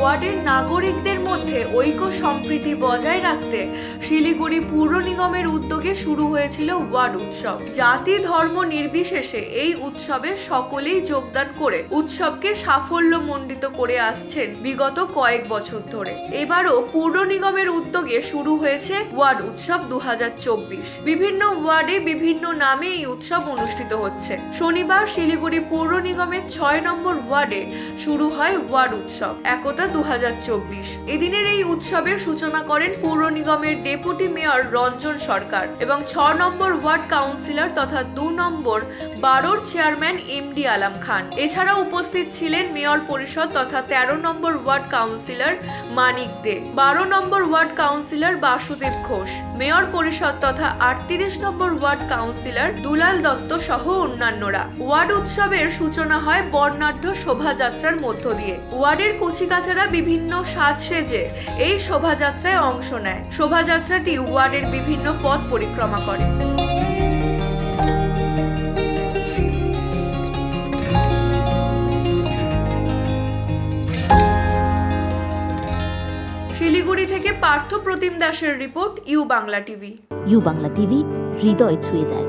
ওয়ার্ডের নাগরিকদের মধ্যে ঐক্য সম্প্রীতি বজায় রাখতে শিলিগুড়ি পৌর নিগমের উদ্যোগে শুরু হয়েছিল ওয়ার্ড উৎসব। জাতি ধর্ম নির্বিশেষে এই উৎসবে সকলেই যোগদান করে উৎসবকে সাফল্য সাফল্যমণ্ডিত করে আসছেন বিগত কয়েক বছর ধরে। এবারও পৌর নিগমের উদ্যোগে শুরু হয়েছে ওয়ার্ড উৎসব দু হাজার চব্বিশ। বিভিন্ন ওয়ার্ডে বিভিন্ন নামে এই উৎসব অনুষ্ঠিত হচ্ছে। শনিবার শিলিগুড়ি পৌর নিগমের ছয় নম্বর ওয়ার্ডে শুরু হয় ওয়ার্ড উৎসব। একতা এদিনের এই উৎসবের সূচনা করেন পৌর নিগমের ডেপুটি মেয়র রঞ্জন সরকার এবং ছ নম্বর ওয়ার্ড কাউন্সিলর তথা দু নম্বর বারোর চেয়ারম্যান এম ডি আলাম খান। এছাড়াও উপস্থিত ছিলেন মেয়র পরিষদ তথা তেরো নম্বর ওয়ার্ড কাউন্সিলর মানিক দে, বারো number ward councillor Basudeb Ghosh, mayor পরিষদ তথা আটত্রিশ number ward councillor Dulal Dutta সহ অন্যান্যরা। ওয়ার্ড উৎসবের সূচনা হয় বর্ণাঢ্য শোভাযাত্রার মধ্য দিয়ে। ওয়ার্ডের কচিকাচারা বিভিন্ন সাজ সেজে এই শোভাযাত্রায় অংশ নেয়। শোভাযাত্রাটি ওয়ার্ডের বিভিন্ন পথ পরিক্রমা করে। শিলিগুড়ি থেকে পার্থ প্রতিম দাসের report U Bangla TV. U Bangla TV, হৃদয় ছুঁয়ে যায়।